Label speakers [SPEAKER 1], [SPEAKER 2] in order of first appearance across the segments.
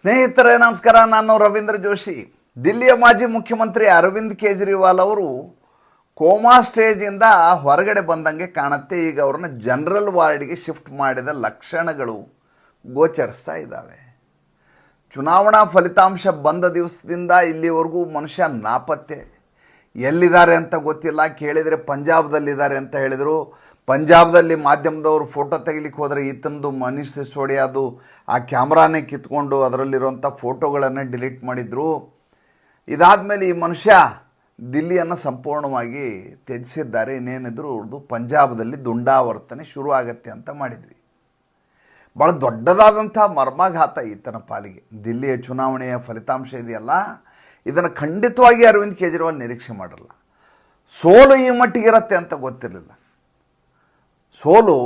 [SPEAKER 1] ಸ್ನೇಹಿತರೇ, ನಮಸ್ಕಾರ. ನಾನು ರವೀಂದ್ರ ಜೋಶಿ. ದಿಲ್ಲಿಯ ಮಾಜಿ ಮುಖ್ಯಮಂತ್ರಿ ಅರವಿಂದ್ ಕೇಜ್ರಿವಾಲ್ ಅವರು ಕೋಮಾ ಸ್ಟೇಜಿಂದ ಹೊರಗಡೆ ಬಂದಂಗೆ ಕಾಣುತ್ತೆ. ಈಗ ಅವ್ರನ್ನ ಜನರಲ್ ವಾರ್ಡ್ಗೆ ಶಿಫ್ಟ್ ಮಾಡಿದ ಲಕ್ಷಣಗಳು ಗೋಚರಿಸ್ತಾ ಇದ್ದಾವೆ. ಚುನಾವಣಾ ಫಲಿತಾಂಶ ಬಂದ ದಿವಸದಿಂದ ಇಲ್ಲಿವರೆಗೂ ಮನುಷ್ಯ ನಾಪತ್ತೆ. ಎಲ್ಲಿದ್ದಾರೆ ಅಂತ ಗೊತ್ತಿಲ್ಲ. ಕೇಳಿದರೆ ಪಂಜಾಬ್ದಲ್ಲಿದ್ದಾರೆ ಅಂತ ಹೇಳಿದರು. ಪಂಜಾಬ್ದಲ್ಲಿ ಮಾಧ್ಯಮದವರು ಫೋಟೋ ತೆಗಿಲಿಕ್ಕೆ ಹೋದರೆ ಈತನದು ಮನೀಷ್ ಸಿಸೋಡಿಯಾದು ಆ ಕ್ಯಾಮ್ರಾನೇ ಕಿತ್ಕೊಂಡು ಅದರಲ್ಲಿರುವಂಥ ಫೋಟೋಗಳನ್ನು ಡಿಲೀಟ್ ಮಾಡಿದರು. ಇದಾದಮೇಲೆ ಈ ಮನುಷ್ಯ ದಿಲ್ಲಿಯನ್ನು ಸಂಪೂರ್ಣವಾಗಿ ತ್ಯಜಿಸಿದ್ದಾರೆ. ಇನ್ನೇನಿದ್ರು ಅವ್ರದ್ದು ಪಂಜಾಬ್ದಲ್ಲಿ ದುಂಡಾವರ್ತನೆ ಶುರು ಆಗತ್ತೆ ಅಂತ ಮಾಡಿದ್ವಿ. ಭಾಳ ದೊಡ್ಡದಾದಂಥ ಮರ್ಮಾಘಾತ ಈತನ ಪಾಲಿಗೆ. ದಿಲ್ಲಿಯ ಚುನಾವಣೆಯ ಫಲಿತಾಂಶ ಇದೆಯಲ್ಲ? ಇದನ್ನು ಖಂಡಿತವಾಗಿ ಅರವಿಂದ್ ಕೇಜ್ರಿವಾಲ್ ನಿರೀಕ್ಷೆ ಮಾಡಲ್ಲ. ಸೋಲು ಈ ಮಟ್ಟಿಗಿರತ್ತೆ ಅಂತ ಗೊತ್ತಿರಲಿಲ್ಲ. ಸೋಲು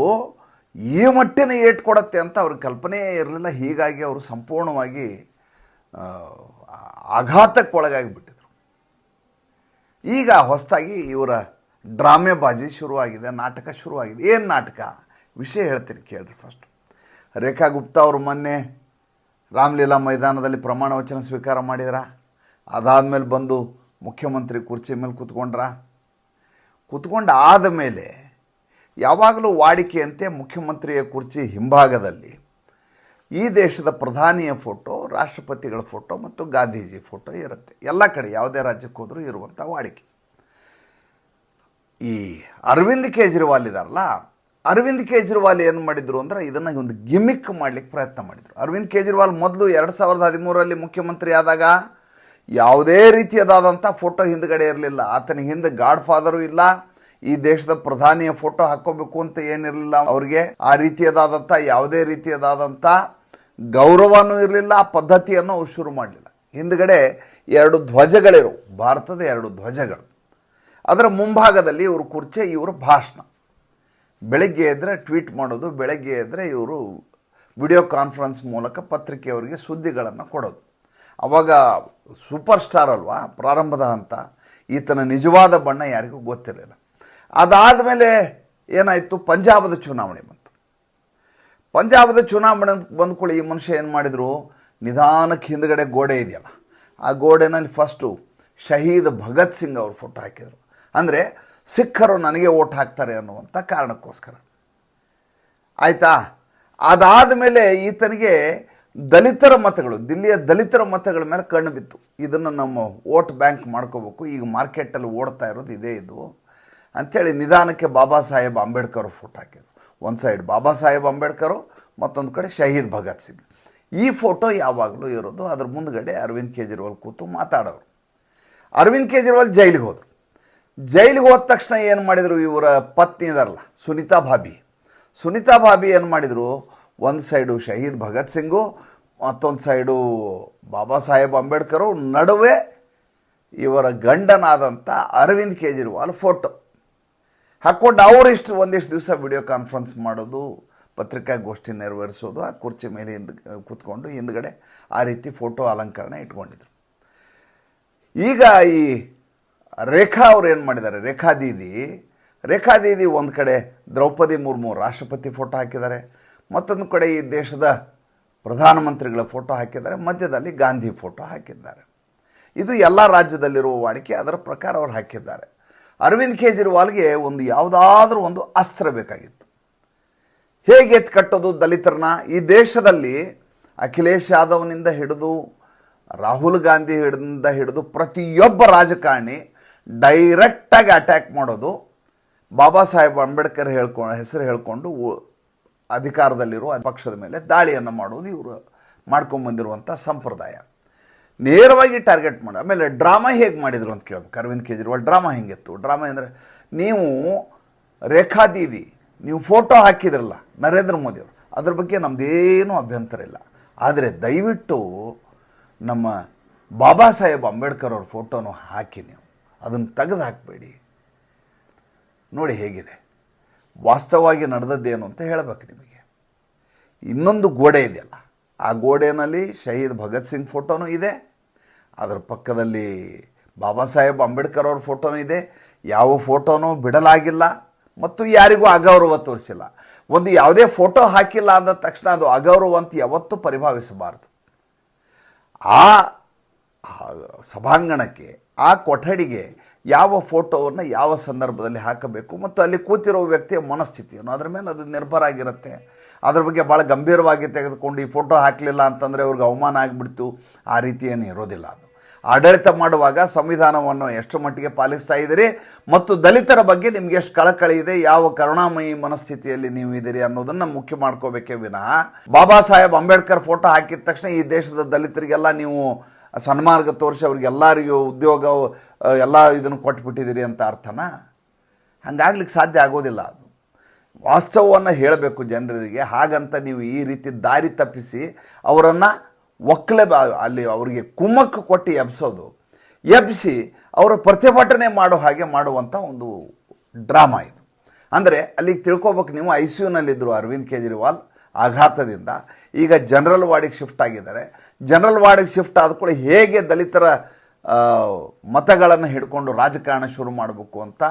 [SPEAKER 1] ಈ ಮಟ್ಟಿನ ಏಟ್ ಕೊಡತ್ತೆ ಅಂತ ಅವ್ರ ಕಲ್ಪನೆ ಇರಲಿಲ್ಲ. ಹೀಗಾಗಿ ಅವರು ಸಂಪೂರ್ಣವಾಗಿ ಆಘಾತಕ್ಕೆ ಒಳಗಾಗಿಬಿಟ್ಟಿದ್ರು ಈಗ ಹೊಸದಾಗಿ ಇವರ ಡ್ರಾಮೆ ಬಾಜಿ ಶುರುವಾಗಿದೆ, ನಾಟಕ ಶುರುವಾಗಿದೆ. ಏನು ನಾಟಕ? ವಿಷಯ ಹೇಳ್ತೀನಿ, ಕೇಳ್ರಿ ಫಸ್ಟ್ ರೇಖಾ ಗುಪ್ತಾ ಅವರು ಮೊನ್ನೆ ರಾಮಲೀಲಾ ಮೈದಾನದಲ್ಲಿ ಪ್ರಮಾಣ ವಚನ ಸ್ವೀಕಾರ ಮಾಡಿದ್ರ? ಅದಾದಮೇಲೆ ಬಂದು ಮುಖ್ಯಮಂತ್ರಿ ಕುರ್ಚಿ ಮೇಲೆ ಕೂತ್ಕೊಂಡ್ರ? ಕೂತ್ಕೊಂಡು ಆದ ಮೇಲೆ ಯಾವಾಗಲೂ ವಾಡಿಕೆಯಂತೆ ಮುಖ್ಯಮಂತ್ರಿಯ ಕುರ್ಚಿ ಹಿಂಭಾಗದಲ್ಲಿ ಈ ದೇಶದ ಪ್ರಧಾನಿಯ ಫೋಟೋ, ರಾಷ್ಟ್ರಪತಿಗಳ ಫೋಟೋ ಮತ್ತು ಗಾಂಧೀಜಿ ಫೋಟೋ ಇರುತ್ತೆ. ಎಲ್ಲ ಕಡೆ ಯಾವುದೇ ರಾಜ್ಯಕ್ಕೆ ಹೋದರೂ ಇರುವಂಥ ವಾಡಿಕೆ. ಈ ಅರವಿಂದ್ ಕೇಜ್ರಿವಾಲ್ ಇದಾರಲ್ಲ, ಅರವಿಂದ್ ಕೇಜ್ರಿವಾಲ್ ಏನು ಮಾಡಿದ್ರು ಅಂದರೆ ಇದನ್ನು ಒಂದು ಗಿಮಿಕ್ ಮಾಡಲಿಕ್ಕೆ ಪ್ರಯತ್ನ ಮಾಡಿದರು. ಅರವಿಂದ್ ಕೇಜ್ರಿವಾಲ್ ಮೊದಲು ಎರಡು ಸಾವಿರದ ಹದಿಮೂರರಲ್ಲಿ ಮುಖ್ಯಮಂತ್ರಿ ಆದಾಗ ಯಾವುದೇ ರೀತಿಯದಾದಂಥ ಫೋಟೋ ಹಿಂದ್ಗಡೆ ಇರಲಿಲ್ಲ. ಆತನ ಹಿಂದೆ ಗಾಡ್ ಫಾದರು ಇಲ್ಲ. ಈ ದೇಶದ ಪ್ರಧಾನಿಯ ಫೋಟೋ ಹಾಕೋಬೇಕು ಅಂತ ಏನಿರಲಿಲ್ಲ ಅವ್ರಿಗೆ. ಆ ರೀತಿಯದಾದಂಥ, ಯಾವುದೇ ರೀತಿಯದಾದಂಥ ಗೌರವನೂ ಇರಲಿಲ್ಲ, ಆ ಪದ್ಧತಿಯನ್ನು ಅವ್ರು ಶುರು ಮಾಡಲಿಲ್ಲ. ಹಿಂದ್ಗಡೆ ಎರಡು ಧ್ವಜಗಳಿರು. ಭಾರತದ ಎರಡು ಧ್ವಜಗಳು. ಅದರ ಮುಂಭಾಗದಲ್ಲಿ ಇವರು ಕುರ್ಚೆ, ಇವರು ಭಾಷಣ. ಬೆಳಗ್ಗೆ ಎದ್ದರೆ ಟ್ವೀಟ್ ಮಾಡೋದು, ಬೆಳಗ್ಗೆ ಎದ್ದರೆ ಇವರು ವಿಡಿಯೋ ಕಾನ್ಫರೆನ್ಸ್ ಮೂಲಕ ಪತ್ರಿಕೆಯವರಿಗೆ ಸುದ್ದಿಗಳನ್ನು ಕೊಡೋದು. ಅವಾಗ ಸೂಪರ್ ಸ್ಟಾರ್ ಅಲ್ವಾ? ಪ್ರಾರಂಭದ ಹಂತ. ಈತನ ನಿಜವಾದ ಬಣ್ಣ ಯಾರಿಗೂ ಗೊತ್ತಿರಲಿಲ್ಲ. ಅದಾದ ಮೇಲೆ ಏನಾಯಿತು? ಪಂಜಾಬದ ಚುನಾವಣೆ ಬಂತು. ಪಂಜಾಬದ ಚುನಾವಣೆ ಬಂದ್ಕೊಳ್ಳಿ ಈ ಮನುಷ್ಯ ಏನು ಮಾಡಿದರು? ನಿಧಾನಕ್ಕೆ ಹಿಂದ್ಗಡೆ ಗೋಡೆ ಇದೆಯಲ್ಲ. ಆ ಗೋಡೆನಲ್ಲಿ ಫಸ್ಟು ಶಹೀದ್ ಭಗತ್ ಸಿಂಗ್ ಅವರು ಫೋಟೋ ಹಾಕಿದರು. ಅಂದರೆ ಸಿಖ್ಖರು ನನಗೆ ಓಟ್ ಹಾಕ್ತಾರೆ ಅನ್ನುವಂಥ ಕಾರಣಕ್ಕೋಸ್ಕರ. ಆಯಿತಾ? ಅದಾದ ಮೇಲೆ ಈತನಿಗೆ ದಲಿತರ ಮತಗಳು, ದಿಲ್ಲಿಯ ದಲಿತರ ಮತಗಳ ಮೇಲೆ ಕಣ್ಣು ಬಿತ್ತು. ಇದನ್ನು ನಮ್ಮ ವೋಟ್ ಬ್ಯಾಂಕ್ ಮಾಡ್ಕೋಬೇಕು. ಈಗ ಮಾರ್ಕೆಟಲ್ಲಿ ಓಡ್ತಾ ಇರೋದು ಇದೇ ಇದು. ಅಂಥೇಳಿ ನಿಧಾನಕ್ಕೆ ಬಾಬಾ ಸಾಹೇಬ್ ಅಂಬೇಡ್ಕರ್ ಫೋಟೋ ಹಾಕಿದ್ರು. ಒಂದು ಸೈಡ್ ಬಾಬಾ ಸಾಹೇಬ್ ಅಂಬೇಡ್ಕರು, ಮತ್ತೊಂದು ಕಡೆ ಶಹೀದ್ ಭಗತ್ ಸಿಂಗ್. ಈ ಫೋಟೋ ಯಾವಾಗಲೂ ಇರೋದು. ಅದ್ರ ಮುಂದ್ಗಡೆ ಅರವಿಂದ್ ಕೇಜ್ರಿವಾಲ್ ಕೂತು ಮಾತಾಡೋರು. ಅರವಿಂದ್ ಕೇಜ್ರಿವಾಲ್ ಜೈಲಿಗೆ ಹೋದರು. ಜೈಲಿಗೆ ಹೋದ ತಕ್ಷಣ ಏನು ಮಾಡಿದರು? ಇವರ ಪತ್ನಿ ಇದಾರಲ್ಲ, ಸುನೀತಾ ಭಾಬಿ. ಸುನೀತಾ ಭಾಬಿ ಏನು ಮಾಡಿದರು? ಒಂದು ಸೈಡು ಶಹೀದ್ ಭಗತ್ ಸಿಂಗು, ಮತ್ತೊಂದು ಸೈಡು ಬಾಬಾ ಸಾಹೇಬ್ ಅಂಬೇಡ್ಕರು, ನಡುವೆ ಇವರ ಗಂಡನಾದಂಥ ಅರವಿಂದ್ ಕೇಜ್ರಿವಾಲ್ ಫೋಟೋ. ಹಾಕ್ಕೊಂಡು ಅವರಿಷ್ಟು ಒಂದಿಷ್ಟು ದಿವಸ ವಿಡಿಯೋ ಕಾನ್ಫರೆನ್ಸ್ ಮಾಡೋದು, ಪತ್ರಿಕಾಗೋಷ್ಠಿ ನೆರವೇರಿಸೋದು, ಆ ಕುರ್ಚಿ ಮೇಲೆ ಹಿಂದ್, ಕೂತ್ಕೊಂಡು ಹಿಂದ್ಗಡೆ ಆ ರೀತಿ ಫೋಟೋ ಅಲಂಕರಣ ಇಟ್ಕೊಂಡಿದ್ರು. ಈಗ ಈ ರೇಖಾ ಅವ್ರು ಏನು ಮಾಡಿದ್ದಾರೆ? ರೇಖಾ ದೀದಿ. ರೇಖಾ ದೀದಿ ಒಂದು ಕಡೆ ದ್ರೌಪದಿ ಮುರ್ಮು ರಾಷ್ಟ್ರಪತಿ ಫೋಟೋ ಹಾಕಿದ್ದಾರೆ. ಮತ್ತೊಂದು ಕಡೆ ಈ ದೇಶದ ಪ್ರಧಾನಮಂತ್ರಿಗಳ ಫೋಟೋ ಹಾಕಿದ್ದಾರೆ, ಮಧ್ಯದಲ್ಲಿ ಗಾಂಧಿ ಫೋಟೋ ಹಾಕಿದ್ದಾರೆ. ಇದು ಎಲ್ಲ ರಾಜ್ಯದಲ್ಲಿರುವ ವಾಡಿಕೆ, ಅದರ ಪ್ರಕಾರ ಅವರು ಹಾಕಿದ್ದಾರೆ. ಅರವಿಂದ್ ಕೇಜ್ರಿವಾಲ್ಗೆ ಒಂದು ಯಾವುದಾದ್ರೂ ಒಂದು ಅಸ್ತ್ರ ಬೇಕಾಗಿತ್ತು. ಹೇಗೆ ಎತ್ತು ಕಟ್ಟೋದು ದಲಿತರನ್ನ? ಈ ದೇಶದಲ್ಲಿ ಅಖಿಲೇಶ್ ಯಾದವ್ನಿಂದ ಹಿಡಿದು, ರಾಹುಲ್ ಗಾಂಧಿ ಹಿಡಿದಿಂದ ಹಿಡಿದು ಪ್ರತಿಯೊಬ್ಬ ರಾಜಕಾರಣಿ ಡೈರೆಕ್ಟಾಗಿ ಅಟ್ಯಾಕ್ ಮಾಡೋದು, ಬಾಬಾ ಸಾಹೇಬ್ ಅಂಬೇಡ್ಕರ್ ಹೇಳ್ಕೊಂಡು ಹೆಸರು ಹೇಳ್ಕೊಂಡು ಅಧಿಕಾರದಲ್ಲಿರುವ ಪಕ್ಷದ ಮೇಲೆ ದಾಳಿಯನ್ನು ಮಾಡೋದು ಇವರು ಮಾಡ್ಕೊಂಬಂದಿರುವಂಥ ಸಂಪ್ರದಾಯ. ನೇರವಾಗಿ ಟಾರ್ಗೆಟ್ ಮಾಡಿ, ಆಮೇಲೆ ಡ್ರಾಮಾ ಹೇಗೆ ಮಾಡಿದರು ಅಂತ ಕೇಳಬೇಕು. ಅರವಿಂದ್ ಕೇಜ್ರಿವಾಲ್ ಡ್ರಾಮಾ ಹೆಂಗಿತ್ತು? ಡ್ರಾಮಾ ಅಂದರೆ ನೀವು ರೇಖಾ ದೀದಿ ನೀವು ಫೋಟೋ ಹಾಕಿದ್ರಲ್ಲ ನರೇಂದ್ರ ಮೋದಿಯವರು ಅದ್ರ ಬಗ್ಗೆ ನಮ್ಮದೇನೂ ಅಭ್ಯಂತರ ಇಲ್ಲ. ಆದರೆ ದಯವಿಟ್ಟು ನಮ್ಮ ಬಾಬಾ ಸಾಹೇಬ್ ಅಂಬೇಡ್ಕರ್ ಅವ್ರ ಫೋಟೋನು ಹಾಕಿ ನೀವು. ಅದನ್ನು ತೆಗೆದು ಹಾಕಬೇಡಿ. ನೋಡಿ ಹೇಗಿದೆ. ವಾಸ್ತವವಾಗಿ ನಡೆದದ್ದೇನು ಅಂತ ಹೇಳಬೇಕು ನಿಮಗೆ. ಇನ್ನೊಂದು ಗೋಡೆ ಇದೆಯಲ್ಲ, ಆ ಗೋಡೆಯಲ್ಲಿ ಶಹೀದ್ ಭಗತ್ ಸಿಂಗ್ ಫೋಟೋನೂ ಇದೆ, ಅದರ ಪಕ್ಕದಲ್ಲಿ ಬಾಬಾ ಸಾಹೇಬ್ ಅಂಬೇಡ್ಕರ್ ಅವ್ರ ಫೋಟೋನೂ ಇದೆ, ಯಾವ ಫೋಟೋನೂ ಬಿಡಲಾಗಿಲ್ಲ ಮತ್ತು ಯಾರಿಗೂ ಅಗೌರವ ತೋರಿಸಿಲ್ಲ. ಒಂದು ಯಾವುದೇ ಫೋಟೋ ಹಾಕಿಲ್ಲ ಅಂದ ತಕ್ಷಣ ಅದು ಅಗೌರವ ಅಂತ ಯಾವತ್ತೂ ಪರಿಭಾವಿಸಬಾರ್ದು. ಆ ಸಭಾಂಗಣಕ್ಕೆ, ಆ ಕೊಠಡಿಗೆ ಯಾವ ಫೋಟೋವನ್ನು ಯಾವ ಸಂದರ್ಭದಲ್ಲಿ ಹಾಕಬೇಕು ಮತ್ತು ಅಲ್ಲಿ ಕೂತಿರೋ ವ್ಯಕ್ತಿಯ ಮನಸ್ಥಿತಿಯನ್ನು ಅದ್ರ ಮೇಲೆ ಅದು ನಿರ್ಭರ ಆಗಿರುತ್ತೆ. ಅದ್ರ ಬಗ್ಗೆ ಭಾಳ ಗಂಭೀರವಾಗಿ ತೆಗೆದುಕೊಂಡು ಈ ಫೋಟೋ ಹಾಕಲಿಲ್ಲ ಅಂತಂದರೆ ಅವ್ರಿಗೆ ಅವಮಾನ ಆಗಿಬಿಡ್ತು. ಆ ರೀತಿ ಏನು ಇರೋದಿಲ್ಲ ಅದು. ಆಡಳಿತ ಮಾಡುವಾಗ ಸಂವಿಧಾನವನ್ನು ಎಷ್ಟು ಮಟ್ಟಿಗೆ ಪಾಲಿಸ್ತಾ ಇದ್ದೀರಿ ಮತ್ತು ದಲಿತರ ಬಗ್ಗೆ ನಿಮ್ಗೆ ಎಷ್ಟು ಕಳಕಳಿ ಇದೆ, ಯಾವ ಕರುಣಾಮಯಿ ಮನಸ್ಥಿತಿಯಲ್ಲಿ ನೀವು ಇದ್ದೀರಿ ಅನ್ನೋದನ್ನು ಮುಖ್ಯ ಮಾಡ್ಕೋಬೇಕೇ ವಿನಃ. ಬಾಬಾ ಸಾಹೇಬ್ ಅಂಬೇಡ್ಕರ್ ಫೋಟೋ ಹಾಕಿದ ತಕ್ಷಣ ಈ ದೇಶದ ದಲಿತರಿಗೆಲ್ಲ ನೀವು ಸನ್ಮಾರ್ಗ ತೋರಿಸಿ ಅವ್ರಿಗೆಲ್ಲರಿಗೂ ಉದ್ಯೋಗ ಎಲ್ಲ ಇದನ್ನು ಕೊಟ್ಬಿಟ್ಟಿದ್ದೀರಿ ಅಂತ ಅರ್ಥನಾ? ಹಂಗಾಗ್ಲಿಕ್ಕೆ ಸಾಧ್ಯ ಆಗೋದಿಲ್ಲ ಅದು. ವಾಸ್ತವವನ್ನು ಹೇಳಬೇಕು ಜನರಿಗೆ, ಹಾಗಂತ ನೀವು ಈ ರೀತಿ ದಾರಿ ತಪ್ಪಿಸಿ ಅವರನ್ನು ಒಕ್ಕಲೆ ಅಲ್ಲಿ ಅವರಿಗೆ ಕುಮ್ಮಕ್ಕು ಕೊಟ್ಟು ಎಬ್ಸೋದು. ಎಬ್ಬಿಸಿ ಅವರು ಪ್ರತಿಭಟನೆ ಮಾಡೋ ಹಾಗೆ ಮಾಡುವಂಥ ಒಂದು ಡ್ರಾಮಾ ಇದು. ಅಂದರೆ ಅಲ್ಲಿಗೆ ತಿಳ್ಕೊಬೇಕು ನೀವು, ಐ ಸಿ ಯುನಲ್ಲಿದ್ದರು ಅರವಿಂದ್ ಕೇಜ್ರಿವಾಲ್. ಆಘಾತದಿಂದ ಈಗ ಜನರಲ್ ವಾರ್ಡಿಗೆ ಶಿಫ್ಟ್ ಆಗಿದ್ದಾರೆ. ಜನರಲ್ ವಾರ್ಡಿಗೆ ಶಿಫ್ಟ್ ಆದ ಕೂಡ ಹೇಗೆ ದಲಿತರ ಮತಗಳನ್ನು ಹಿಡ್ಕೊಂಡು ರಾಜಕಾರಣ ಶುರು ಮಾಡಬೇಕು ಅಂತ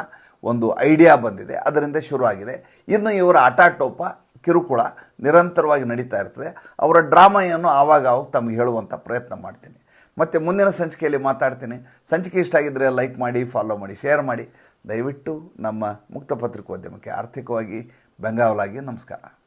[SPEAKER 1] ಒಂದು ಐಡಿಯಾ ಬಂದಿದೆ. ಅದರಿಂದ ಶುರುವಾಗಿದೆ. ಇನ್ನು ಇವರ ಆಟಾಟೋಪ, ಕಿರುಕುಳ ನಿರಂತರವಾಗಿ ನಡೀತಾ ಇರ್ತದೆ. ಅವರ ಡ್ರಾಮೆಯನ್ನು ಆವಾಗ ಅವಾಗ ತಮಗೆ ಹೇಳುವಂಥ ಪ್ರಯತ್ನ ಮಾಡ್ತೀನಿ. ಮತ್ತು ಮುಂದಿನ ಸಂಚಿಕೆಯಲ್ಲಿ ಮಾತಾಡ್ತೀನಿ. ಸಂಚಿಕೆ ಇಷ್ಟ ಆಗಿದ್ದರೆ ಲೈಕ್ ಮಾಡಿ, ಫಾಲೋ ಮಾಡಿ, ಶೇರ್ ಮಾಡಿ. ದಯವಿಟ್ಟು ನಮ್ಮ ಮುಕ್ತ ಪತ್ರಿಕೋದ್ಯಮಕ್ಕೆ ಆರ್ಥಿಕವಾಗಿ ಬೆಂಗಾವಲಾಗಿ ನಮಸ್ಕಾರ.